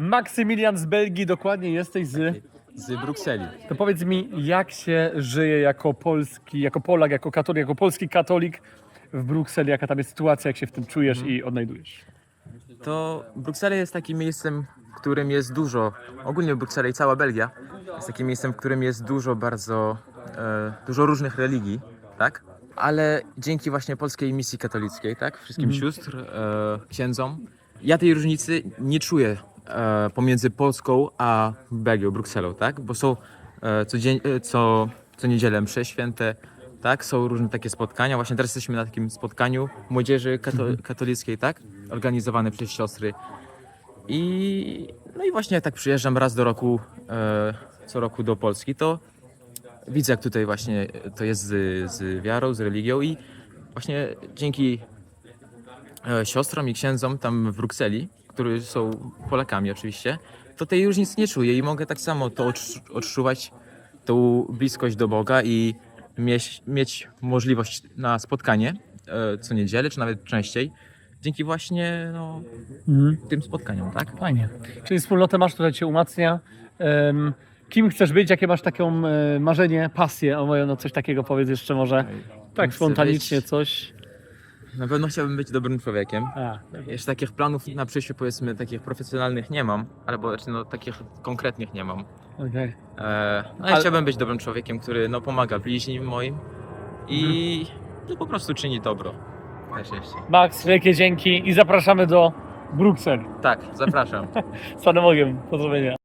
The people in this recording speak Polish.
Maksymilian z Belgii, dokładnie jesteś z... z Brukseli. To powiedz mi, jak się żyje jako polski, jako Polak, jako katolik, jako polski katolik w Brukseli, jaka tam jest sytuacja, jak się w tym czujesz i odnajdujesz? To Bruksela jest takim miejscem, w którym jest dużo, ogólnie Bruksela i cała Belgia, jest takim miejscem, w którym jest dużo bardzo, e, dużo różnych religii, tak? Ale dzięki właśnie polskiej misji katolickiej, tak? Wszystkim sióstr, e, księdzom, ja tej różnicy nie czuję e, pomiędzy Polską a Belgią, Brukselą, tak? Bo są e, co, dzień, e, co, co niedzielę msze święte, tak? Są różne takie spotkania. Właśnie teraz jesteśmy na takim spotkaniu młodzieży kato katolickiej, tak? Organizowane przez siostry. I, no i właśnie jak tak przyjeżdżam raz do roku, e, co roku do Polski, to widzę jak tutaj właśnie to jest z, z wiarą, z religią i właśnie dzięki e, siostrom i księdzom tam w Brukseli, którzy są Polakami oczywiście, to tej różnicy nie czuję i mogę tak samo to odczu- odczuwać, tą bliskość do Boga i mieć, mieć możliwość na spotkanie e, co niedzielę, czy nawet częściej, dzięki właśnie no, tym spotkaniom, tak? Fajnie. Czyli wspólnotę masz, która cię umacnia. Em, kim chcesz być? Jakie masz taką e, marzenie, pasję? O moje, no coś takiego powiedz jeszcze może. Tak spontanicznie coś. Na pewno chciałbym być dobrym człowiekiem. A, Jeszcze takich planów na przyszłość, powiedzmy, takich profesjonalnych nie mam, albo znaczy, no, takich konkretnych nie mam. okej. E, no, Ale- ja chciałbym być dobrym człowiekiem, który no, pomaga bliźnim moim i no, po prostu czyni dobro. Najczęściej. Max, wielkie dzięki i zapraszamy do Brukseli. Tak, zapraszam. Z Panem Bogiem. Pozdrowienia.